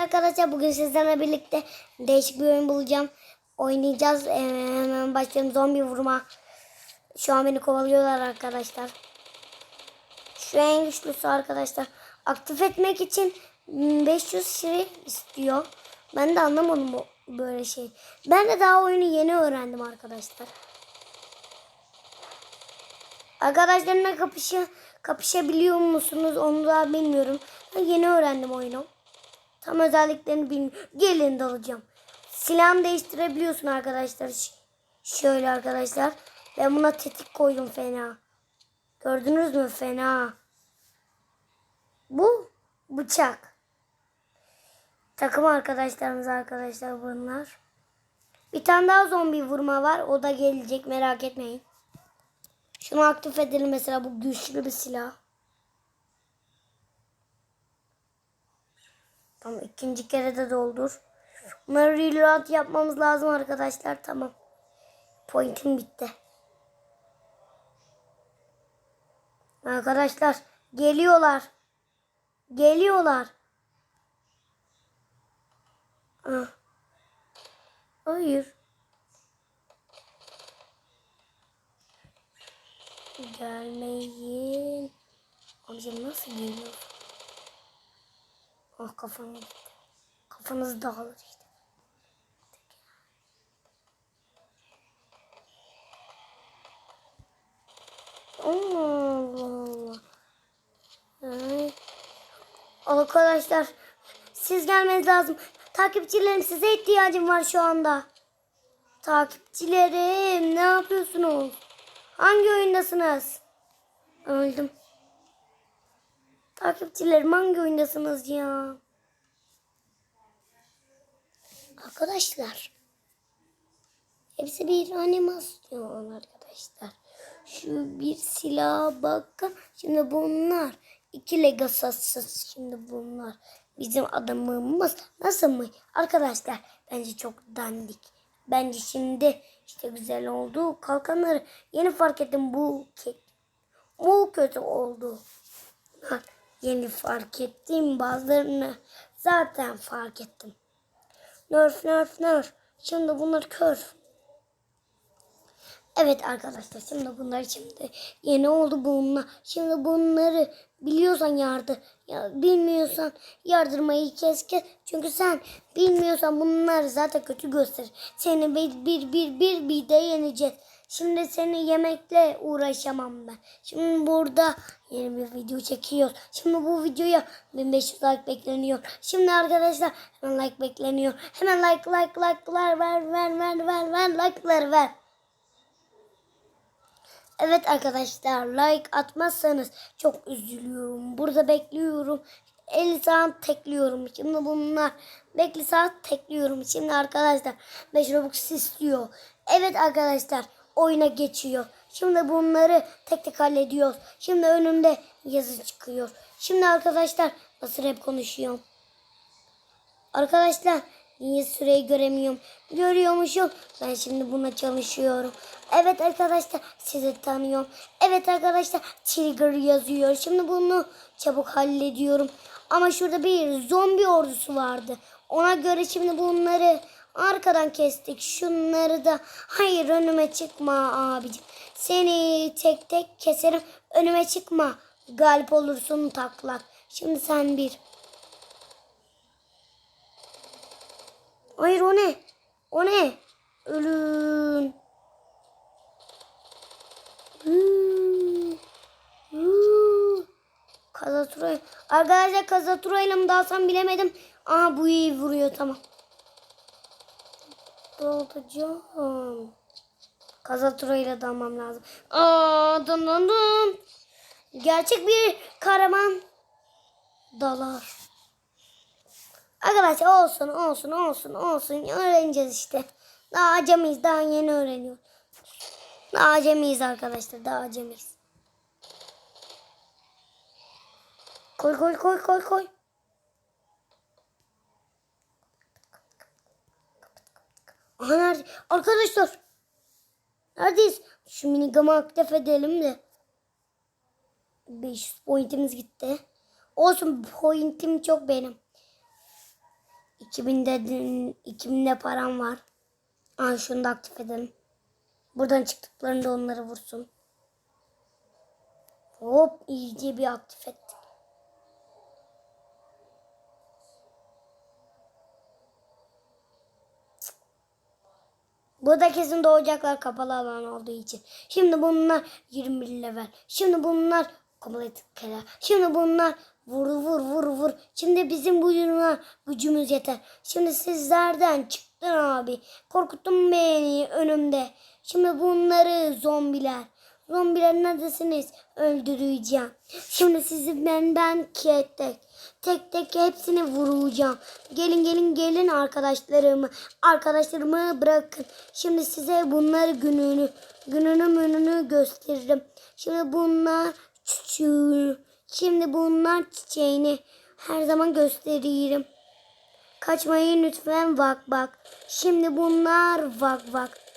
Arkadaşlar bugün sizlerle birlikte değişik bir oyun bulacağım. Oynayacağız. Ee, hemen başlayalım. Zombi vurma. Şu an beni kovalıyorlar arkadaşlar. Şu en güçlüsü arkadaşlar. Aktif etmek için hmm, 500 şiri istiyor. Ben de anlamadım bu böyle şey. Ben de daha oyunu yeni öğrendim arkadaşlar. Arkadaşlarımla kapışı, kapışabiliyor musunuz onu da bilmiyorum. Ben yeni öğrendim oyunu. Tam özelliklerini bilmiyorum. Gelin dalacağım. Silahını değiştirebiliyorsun arkadaşlar. Ş- şöyle arkadaşlar. Ben buna tetik koydum fena. Gördünüz mü fena. Bu bıçak. Takım arkadaşlarımız arkadaşlar bunlar. Bir tane daha zombi vurma var. O da gelecek merak etmeyin. Şunu aktif edelim mesela bu güçlü bir silah. Tamam ikinci kere de doldur. Bunları reload yapmamız lazım arkadaşlar. Tamam. Pointim bitti. Arkadaşlar geliyorlar. Geliyorlar. Ah. Hayır. Gelmeyin. Amcam nasıl geliyor? Ah kafam gitti. Kafanız dağılır işte. Allah Allah. Ay. Arkadaşlar siz gelmeniz lazım. Takipçilerim size ihtiyacım var şu anda. Takipçilerim ne yapıyorsunuz? Hangi oyundasınız? Öldüm. Takipçilerim hangi oyundasınız ya? Arkadaşlar. Hepsi bir animasyon arkadaşlar. Şu bir silaha bakın. Şimdi bunlar. iki legasassız şimdi bunlar. Bizim adamımız nasıl mı? Arkadaşlar bence çok dandik. Bence şimdi işte güzel oldu. Kalkanları yeni fark ettim bu bu kötü oldu. Ha, yeni fark ettim bazılarını zaten fark ettim. Nerf nerf nerf. Şimdi bunlar kör. Evet arkadaşlar şimdi bunlar şimdi yeni oldu bununla. Şimdi bunları biliyorsan yardı. Ya bilmiyorsan yardırmayı kes kes. Çünkü sen bilmiyorsan bunlar zaten kötü gösterir. Seni bir bir bir bir, bir de yeneceğiz. Şimdi seni yemekle uğraşamam ben. Şimdi burada yeni bir video çekiyoruz. Şimdi bu videoya 1500 like bekleniyor. Şimdi arkadaşlar hemen like bekleniyor. Hemen like like like'lar ver ver ver ver ver like'lar ver. Evet arkadaşlar like atmazsanız çok üzülüyorum. Burada bekliyorum. 50 saat tekliyorum. Şimdi bunlar bekli saat tekliyorum. Şimdi arkadaşlar 5 Robux istiyor. Evet arkadaşlar oyuna geçiyor. Şimdi bunları tek tek hallediyoruz. Şimdi önümde yazı çıkıyor. Şimdi arkadaşlar nasıl hep konuşuyorum. Arkadaşlar niye süreyi göremiyorum? Görüyormuşum. Ben şimdi buna çalışıyorum. Evet arkadaşlar sizi tanıyorum. Evet arkadaşlar trigger yazıyor. Şimdi bunu çabuk hallediyorum. Ama şurada bir zombi ordusu vardı. Ona göre şimdi bunları arkadan kestik. Şunları da hayır önüme çıkma abicim. Seni tek tek keserim. Önüme çıkma. Galip olursun taklak. Şimdi sen bir. Hayır o ne? O ne? Hmm. Kazatura. Arkadaşlar Kazatura ile mi dalsam bilemedim. Aha bu iyi vuruyor tamam. Dalacağım. Kazatura ile dalmam lazım. Aa, dın dın dın. Gerçek bir kahraman dalar. Arkadaşlar olsun olsun olsun olsun öğreneceğiz işte. Daha acemiyiz daha yeni öğreniyoruz. Daha acemiyiz arkadaşlar daha acemiyiz. Koy koy koy koy koy. Aha nerede? Arkadaşlar. Neredeyiz? Şu minigamı aktif edelim de. 500 pointimiz gitti. Olsun pointim çok benim. 2000'de, 2000'de param var. Aa, şunu da aktif edelim. Buradan çıktıklarında onları vursun. Hop iyice bir aktif ettik. Bu da kesin doğacaklar kapalı alan olduğu için. Şimdi bunlar 21 level. Şimdi bunlar complete kere. Şimdi bunlar vur vur vur vur. Şimdi bizim buyuruna gücümüz yeter. Şimdi sizlerden çıktın abi. Korkuttun beni önümde. Şimdi bunları zombiler. Zombiler neredesiniz? Öldüreceğim. Şimdi sizi benden tek tek. Tek tek hepsini vuracağım. Gelin gelin gelin arkadaşlarımı. Arkadaşlarımı bırakın. Şimdi size bunları gününü, gününü mününü gösteririm. Şimdi bunlar çiçeği. Şimdi bunlar çiçeğini her zaman gösteririm. Kaçmayın lütfen bak bak. Şimdi bunlar bak bak.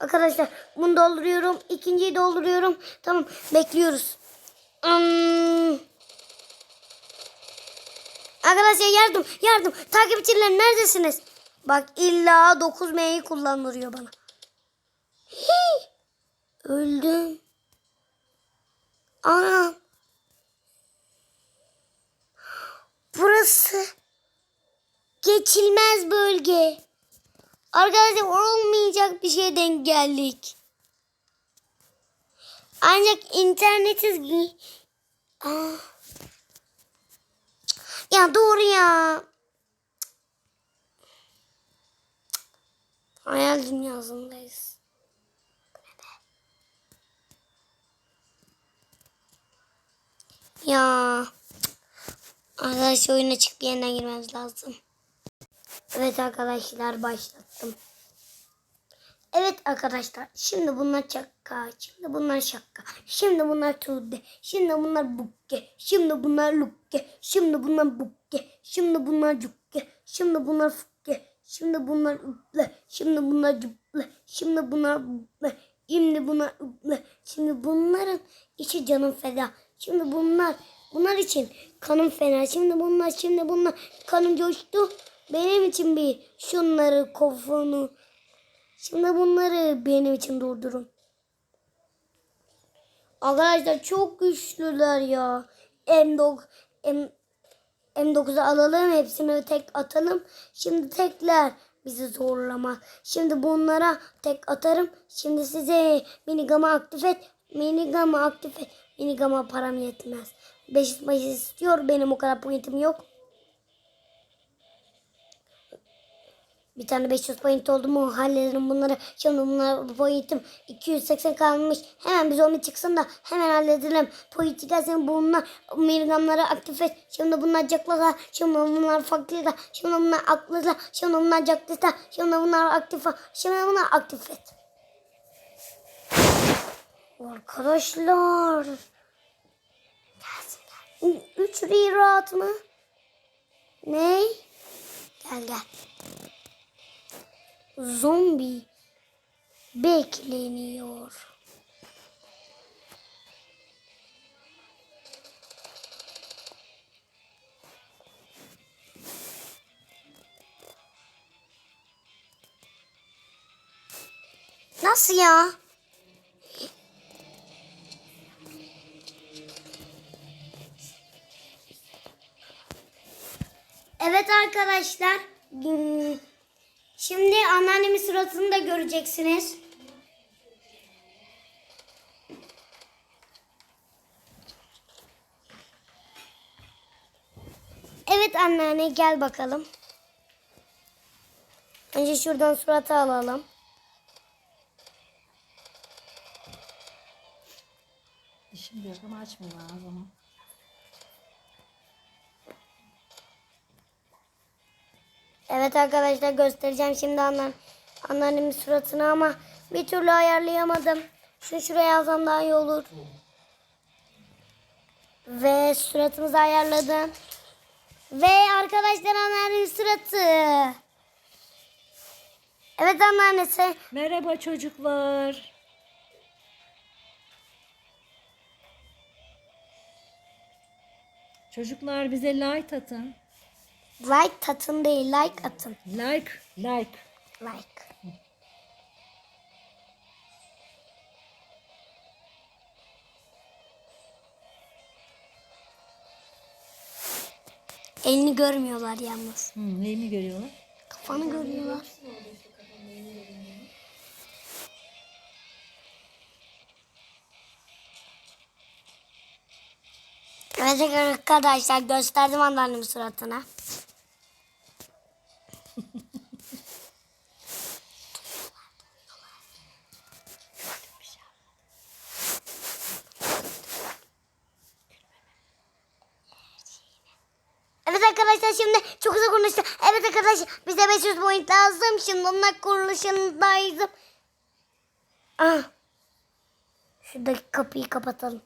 Arkadaşlar bunu dolduruyorum. İkinciyi dolduruyorum. Tamam bekliyoruz. Hmm. Arkadaşlar yardım yardım. Takipçiler neredesiniz? Bak illa 9M'yi kullandırıyor bana. Hii. Öldüm. Anam. Burası geçilmez bölge. Arkadaşlar olmayacak bir şeye denk geldik. Ancak internetiz... Aa. Ya doğru ya. Hayal dünyasındayız. Ya. Arkadaşlar oyuna çıkıp yeniden girmemiz lazım. Evet arkadaşlar başlattım. Evet arkadaşlar şimdi bunlar çakka, şimdi bunlar şakka, şimdi bunlar tude, şimdi bunlar bukke, şimdi bunlar lukke, şimdi bunlar bukke, şimdi bunlar cukke, şimdi bunlar fukke, şimdi bunlar üple, şimdi bunlar cüple, şimdi bunlar buple, şimdi bunlar üple, şimdi bunların içi canım feda, şimdi bunlar, bunlar için kanım fena, şimdi bunlar, şimdi bunlar kanım coştu, benim için bir şunları kofunu, Şimdi bunları benim için durdurun. Arkadaşlar çok güçlüler ya. M9 M M9'u alalım hepsini tek atalım. Şimdi tekler bizi zorlamaz. Şimdi bunlara tek atarım. Şimdi size minigama aktif et. Minigama aktif et. Minigama param yetmez. 500 mayıs istiyor. Benim o kadar pointim yok. Bir tane 500 point oldu mu hallederim bunları. Şimdi bunlar pointim 280 kalmış. Hemen biz onu çıksın da hemen halledelim. Point gelsin bunlar mirgamları aktif et. Şimdi bunlar caklada. Şimdi bunlar farklıda. Şimdi bunlar aklıda. Şimdi bunlar caklada. Şimdi bunlar aktif. Şimdi bunlar aktif et. Arkadaşlar. Gelsinler. 3 rahat mı? Ne? Gel gel zombi bekleniyor. Nasıl ya? Evet arkadaşlar. Şimdi anneannemin suratını da göreceksiniz. Evet anneanne gel bakalım. Önce şuradan suratı alalım. Yok ama açmıyor o Evet arkadaşlar göstereceğim şimdi anne, anneannemin suratını ama bir türlü ayarlayamadım. Şunu şuraya alsam daha iyi olur. Ve suratımızı ayarladım. Ve arkadaşlar anneannemin suratı. Evet anneannesi. Merhaba çocuklar. Çocuklar bize light atın. Like atın değil like atın. Like, like. Like. Elini görmüyorlar yalnız. Hı, neyini görüyorlar? Kafanı görüyorlar. Evet arkadaşlar gösterdim anneannemin suratına. Evet arkadaşlar şimdi çok hızlı konuştum. Evet arkadaşlar bize 500 point lazım. Şimdi onlar kuruluşundayız. Ah. Şuradaki kapıyı kapatalım.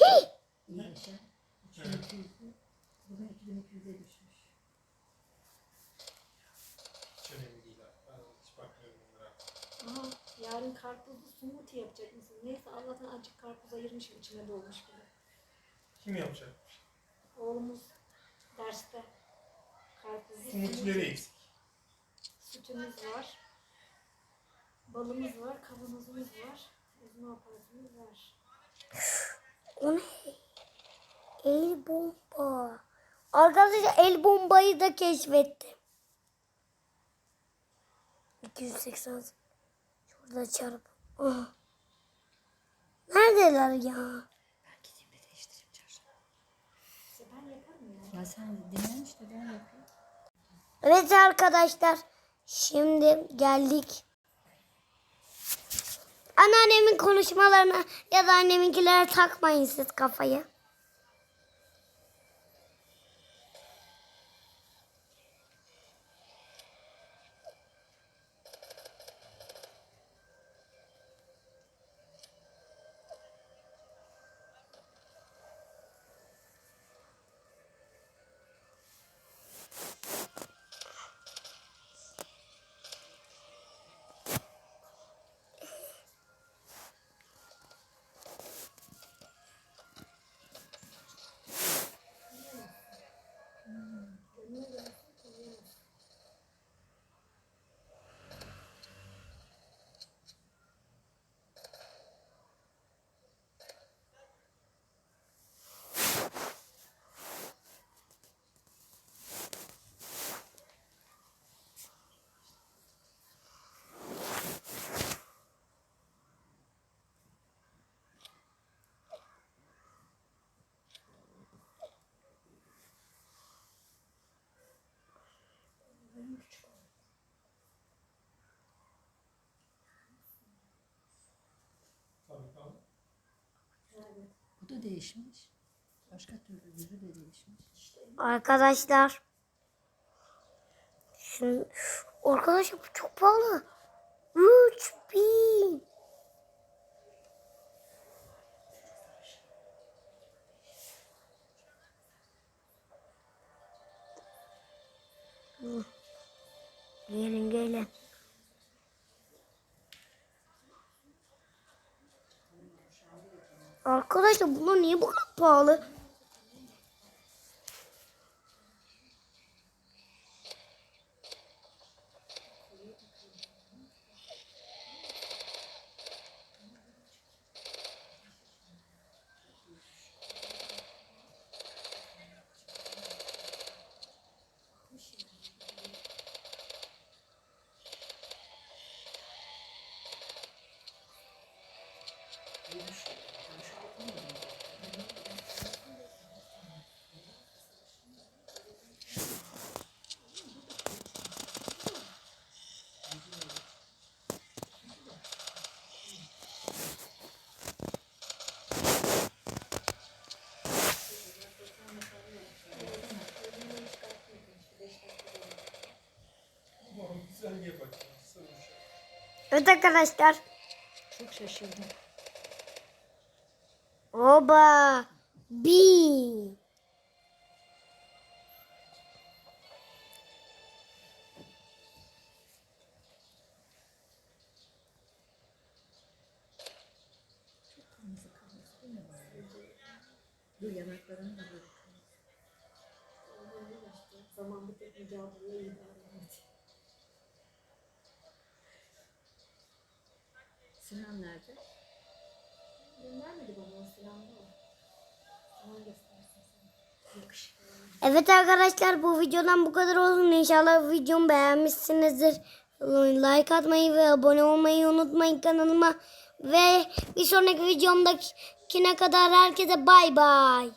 Hii! Aha, yarın karpuzlu smoothie yapacak mısın? Neyse Allah'tan azıcık karpuz ayırmışım içine dolmuş gibi. Kim yapacak? Oğlumuz derste karpuzlu Umutları eksik. sütümüz var. Balımız var, kavanozumuz var. Uzun aparatımız var. O ne? El bomba. Arkadaşlar el bombayı da keşfettim. 280. Şurada çarp. Ah. Neredeler ya? Ben gideyim de değiştireyim çarşamba. İşte ben yaparım ya. Ya sen dinlen işte ben yapayım. Evet arkadaşlar. Şimdi geldik. Anneannemin konuşmalarına ya da anneminkilere takmayın siz kafayı. Da değişmiş. Başka türlü yüzü de değişmiş. Arkadaşlar. Şimdi, arkadaşlar bu çok pahalı. 3000. Hı. Gelin gelin. Arkadaşlar bunlar niye bu kadar pahalı? Evet arkadaşlar. Çok şaşırdım. Oba. Kırmızı. Dur yanaklarını da işte. Zaman bir tek mücadeleye idare. Sinan nerede? Göndermedi o silahını o. Sinan göstersin sana. Yakışıklı. Evet arkadaşlar bu videodan bu kadar olsun. İnşallah videomu beğenmişsinizdir. Like atmayı ve abone olmayı unutmayın kanalıma. Ve bir sonraki videomdakine kadar herkese bay bay.